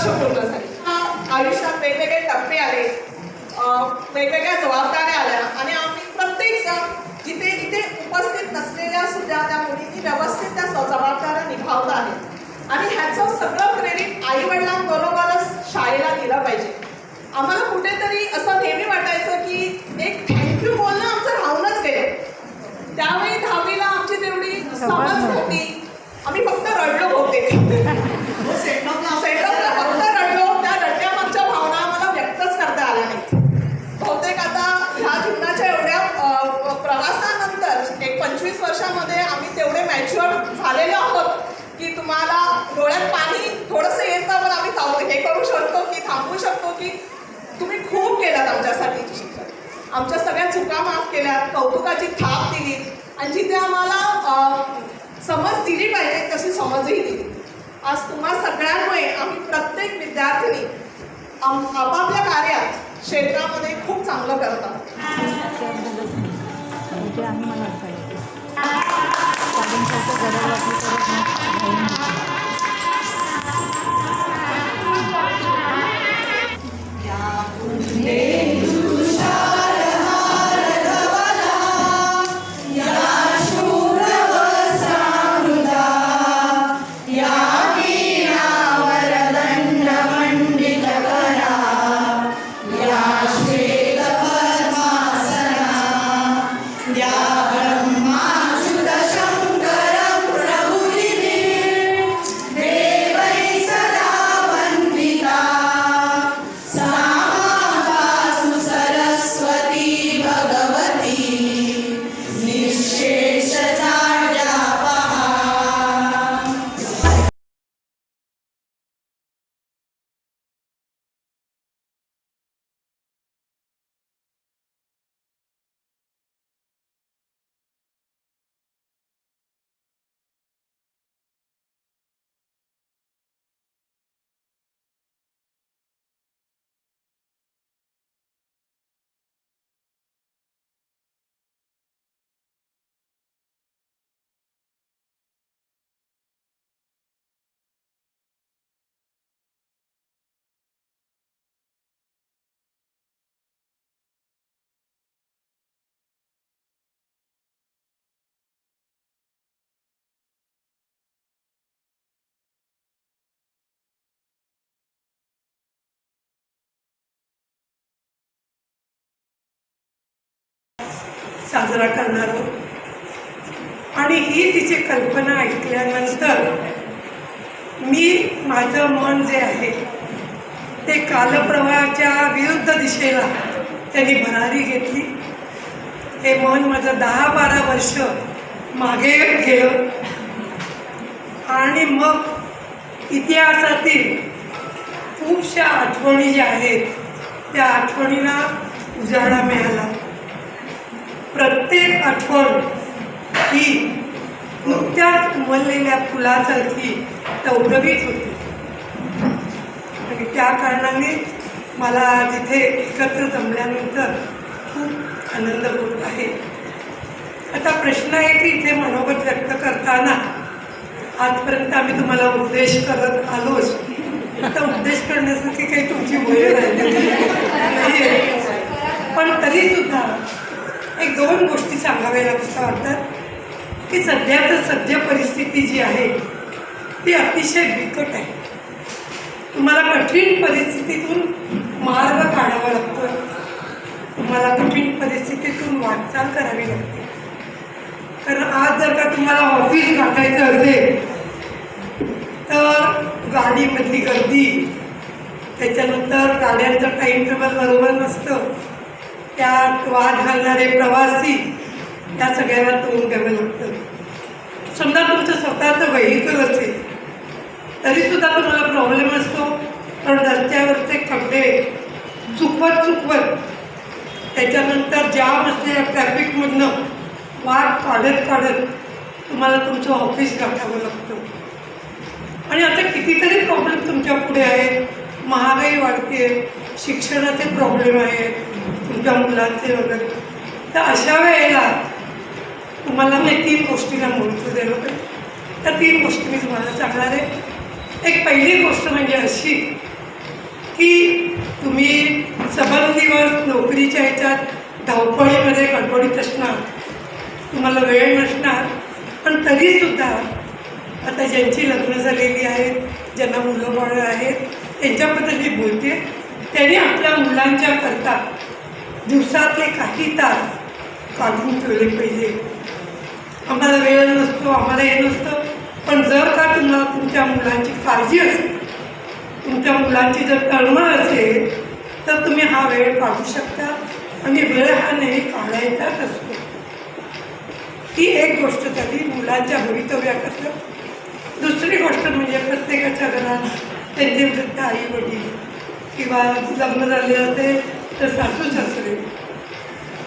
वर्ष पूर्ण झाली. आयुष्यात वेगवेगळे टप्पे आले. वेगवेगळ्या जबाबदाऱ्या आल्या आणि आम्ही प्रत्येक जण जिथे जिथे उपस्थित नसलेल्या सुद्धा त्या मुलींनी व्यवस्थित त्या जबाबदाऱ्या निभावता आहेत. आणि ह्याचं सगळं क्रेडिट आई वडिलांबरोबरच शाळेला दिलं पाहिजे. आम्हाला कुठेतरी असं नेहमी वाटायचं की एक थँक्यू बोलणं आमचं राहूनच गेलं. त्यावेळी दहावीला आमची तेवढी समज होती आम्ही फक्त रडलो होते पंचवीस वर्षामध्ये आम्ही तेवढे मॅच्युअर झालेले आहोत की तुम्हाला डोळ्यात पाणी थोडंसं येतं पण आम्ही थांबू हे करू शकतो की थांबवू शकतो की तुम्ही खूप केलात आमच्यासाठी आमच्या सगळ्या चुका माफ केल्यात कौतुकाची थाप दिली आणि जिथे आम्हाला समज दिली पाहिजे तशी समजही दिली आज तुम्हा सगळ्यांमुळे आम्ही प्रत्येक विद्यार्थिनी आम- आपापल्या कार्यात क्षेत्रामध्ये खूप चांगलं करतात आहोत साजरा करणार आहोत. आणि ही तिची कल्पना ऐकल्यानंतर मी माझं मन जे आहे ते कालप्रवाहाच्या विरुद्ध दिशेला त्यांनी भरारी घेतली. हे मन माझं दहा बारा वर्ष मागे गेलं. आणि मग इतिहासातील खूपशा आठवणी ज्या आहेत त्या आठवणीला उजाळा मिळाला. प्रत्येक आठवण ही नुकत्याच उमललेल्या फुलासारखी टवटवीत होती. आणि त्या कारणाने मला तिथे एकत्र जमल्यानंतर खूप आनंद होत आहे. आता प्रश्न आहे की इथे मनोगत व्यक्त करताना आजपर्यंत आम्ही तुम्हाला उद्देश करत आलोच. आता उद्देश करण्यासाठी काही तुमची वय राहिली पण तरी सुद्धा एक दोन गोष्टी सांगाव्या लागतात वाटतात की सध्याचं सध्या परिस्थिती जी आहे ती अतिशय बिकट आहे. तुम्हाला कठीण परिस्थितीतून मार्ग काढावा लागतो. तुम्हाला कठीण परिस्थितीतून वाटचाल करावी लागते. कारण आज जर का तुम्हाला ऑफिस गाठायचं असेल तर गाडीमधली गर्दी त्याच्यानंतर गाड्यांचं टाईम टेबल बरोबर नसतं. त्यात वाद घालणारे प्रवासी त्या सगळ्याला तोंड द्यावं लागतं. समजा तुमचं स्वतःचं व्हेकल असेल तरीसुद्धा तुम्हाला प्रॉब्लेम असतो पण रस्त्यावरचे खड्डे चुकवत चुकवत त्याच्यानंतर जाम असलेल्या ट्रॅफिकमधनं वाट काढत काढत तुम्हाला तुमचं ऑफिस गाठावं लागतं. आणि आता कितीतरी प्रॉब्लेम तुमच्यापुढे आहेत. महागाई वाढते शिक्षणाचे प्रॉब्लेम आहेत. तुमच्या मुलांचे वगैरे. तर अशा वेळेला तुम्हाला मी तीन गोष्टीला महत्त्व दिलं होतं त्या तीन गोष्टी मी तुम्हाला सांगणार आहे. एक पहिली गोष्ट म्हणजे अशी की तुम्ही सबंध दिवस नोकरीच्या ह्याच्यात धावपळीमध्ये गडबडीत असणार. तुम्हाला वेळ नसणार. पण तरीसुद्धा आता ज्यांची लग्न झालेली आहेत ज्यांना मुलं बाळं आहेत त्यांच्याबद्दल मी बोलते त्यांनी आपल्या मुलांच्या करता दिवसातले काही तास काढून ठेवले पाहिजे. आम्हाला वेळ नसतो आम्हाला हे नसतं. पण जर का तुम्हाला तुमच्या मुलांची काळजी असेल तुमच्या मुलांची जर तळमळ असेल तर तुम्ही हा वेळ काढू शकता. आणि वेळ हा नेहमी काढायचाच असतो. ती एक गोष्ट झाली मुलांच्या भवितव्याकरता दुसरी गोष्ट म्हणजे प्रत्येकाच्या घरात त्यांचे वृद्ध आई वडील किंवा लग्न झाले असेल तर सासू सासरे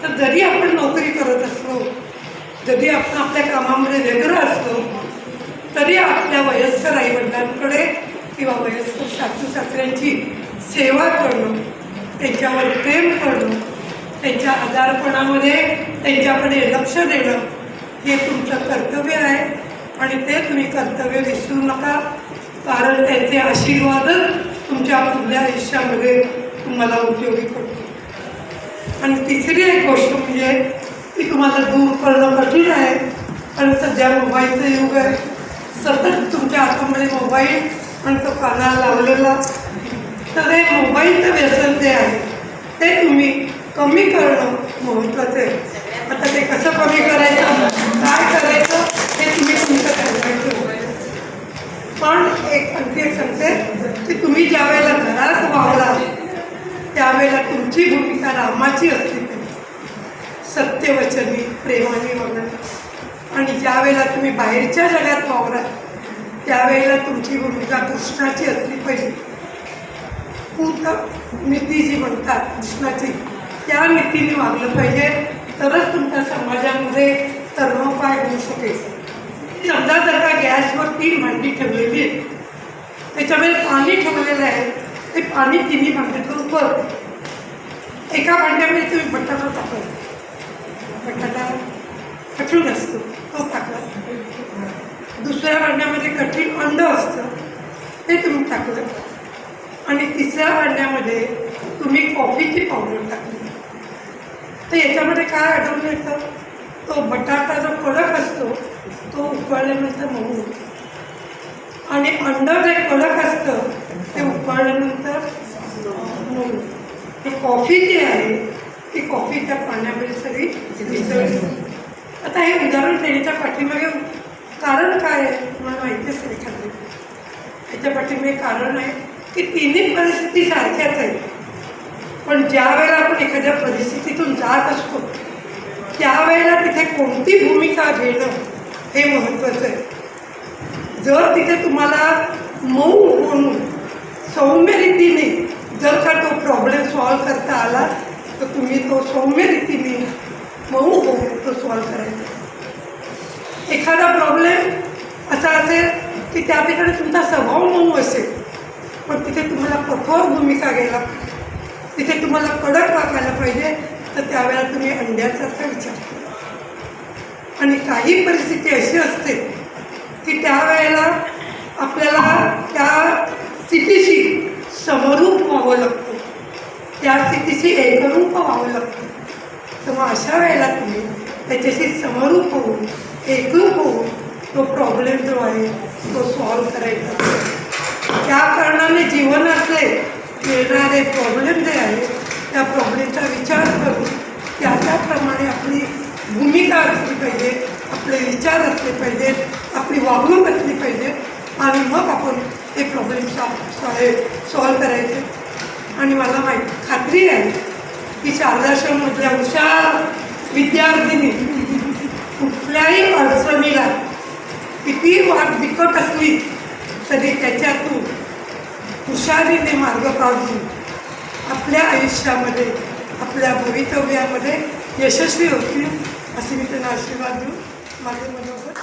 तर जरी आपण नोकरी करत असलो जरी आपण आपल्या कामामध्ये व्यग्र असलो तरी आपल्या वयस्कर आईवडिलांकडे किंवा वयस्कर सासू सासऱ्यांची सेवा करणं त्यांच्यावर प्रेम करणं त्यांच्या आजारपणामध्ये त्यांच्याकडे लक्ष देणं हे तुमचं कर्तव्य आहे आणि ते तुम्ही कर्तव्य विसरू नका. कारण त्यांचे आशीर्वादच तुमच्या पुढल्या आयुष्यामध्ये तुम्हाला उपयोगी पडतो आणि तिसरी एक गोष्ट म्हणजे ती तुम्हाला दूर करणं कठीण आहे. कारण सध्या मोबाईलचं युग आहे. सतत तुमच्या हातामध्ये मोबाईल आणि तो कानाला लावलेला. तर हे मोबाईलचं व्यसन जे आहे ते तुम्ही कमी करणं महत्त्वाचं आहे. आता ते कसं कमी करायचं? काय करायचं? हे तुम्ही तुमचं ठरवायचं पण एक आणखी सांगते की तुम्ही ज्या वेळेला घरात वावला त्यावेळेला तुमची भूमिका रामाची असली पाहिजे सत्यवचनी प्रेमाने वगैरे. आणि ज्यावेळेला तुम्ही बाहेरच्या जगात वावरा त्यावेळेला तुमची भूमिका कृष्णाची असली पाहिजे. पूर्ण नीती जी म्हणतात कृष्णाची त्या नीतीने वागलं पाहिजे. तरच तुमच्या समाजामध्ये तरुणोपाय होऊ शकेल. समजा जर का गॅसवर तीन भांडी ठेवलेली आहे त्याच्यामध्ये पाणी ठेवलेलं आहे ते पाणी तिन्ही भांड्यातून परत एका भांड्यामध्ये तुम्ही बटाटा टाकला बटाटा कठीण असतो. तो टाकला दुसऱ्या भांड्यामध्ये कठीण अंड असतं. ते तुम्ही टाकलं आणि तिसऱ्या भांड्यामध्ये तुम्ही कॉफीची पावडर टाकली तर याच्यामध्ये काय आढळून येतं? तो बटाटा जो कडक असतो. तो उकळल्यानंतर मऊ होतो. आणि अंडर जे कडक असतं ते उकळल्यानंतर ही कॉफी जी आहे ती कॉफी त्या पाण्यामध्ये सगळी मिसळली. आता हे उदाहरण देण्याच्या पाठीमागे कारण काय आहे तुम्हाला माहिती असेल एखादं. याच्या पाठीमागे कारण आहे की तिन्ही परिस्थिती सारख्याच आहेत. पण ज्या वेळेला आपण एखाद्या परिस्थितीतून जात असतो त्यावेळेला तिथे कोणती भूमिका घेणं हे महत्त्वाचं आहे. जर तिथे तुम्हाला मऊ म्हणून सौम्य रीतीने जर का तो प्रॉब्लेम सॉल्व करता आला तर तुम्ही तो सौम्य रीतीने मऊ होऊन तो सॉल्व करायचा. एखादा प्रॉब्लेम असा असेल की त्या ठिकाणी तुमचा स्वभाव मऊ असेल पण तिथे तुम्हाला कठोर भूमिका घ्यायला पाहिजे तिथे तुम्हाला कडक वागायला पाहिजे तर त्यावेळेला तुम्ही अंड्यासारखा विचार करा. आणि काही परिस्थिती अशी असते की त्यावेळेला आपल्याला त्या स्थितीशी समरूप व्हावं लागतं. त्या स्थितीशी एकरूप व्हावं लागतं. तर मग अशा वेळेला तुम्ही त्याच्याशी समरूप होऊन एकरूप होऊन तो प्रॉब्लेम जो आहे तो सॉल्व करायचा. त्या कारणाने जीवनातले येणारे प्रॉब्लेम जे आहेत त्या प्रॉब्लेमचा विचार करून त्या त्याप्रमाणे आपली भूमिका असली पाहिजे आपले विचार असले पाहिजेत आपली वागणूक असली पाहिजे. आणि मग आपण ते प्रॉब्लेम सॉल्व करायचे. आणि मला माहीत खात्री आहे की शारदाश्रममधल्या हुशार विद्यार्थिनी कुठल्याही अडचणीला किती वाट बिकट असली तरी त्याच्यातून हुशारीने मार्ग काढून आपल्या आयुष्यामध्ये आपल्या भवितव्यामध्ये यशस्वी होतील असे मी त्यांना आशीर्वाद देऊन माझे मनोगत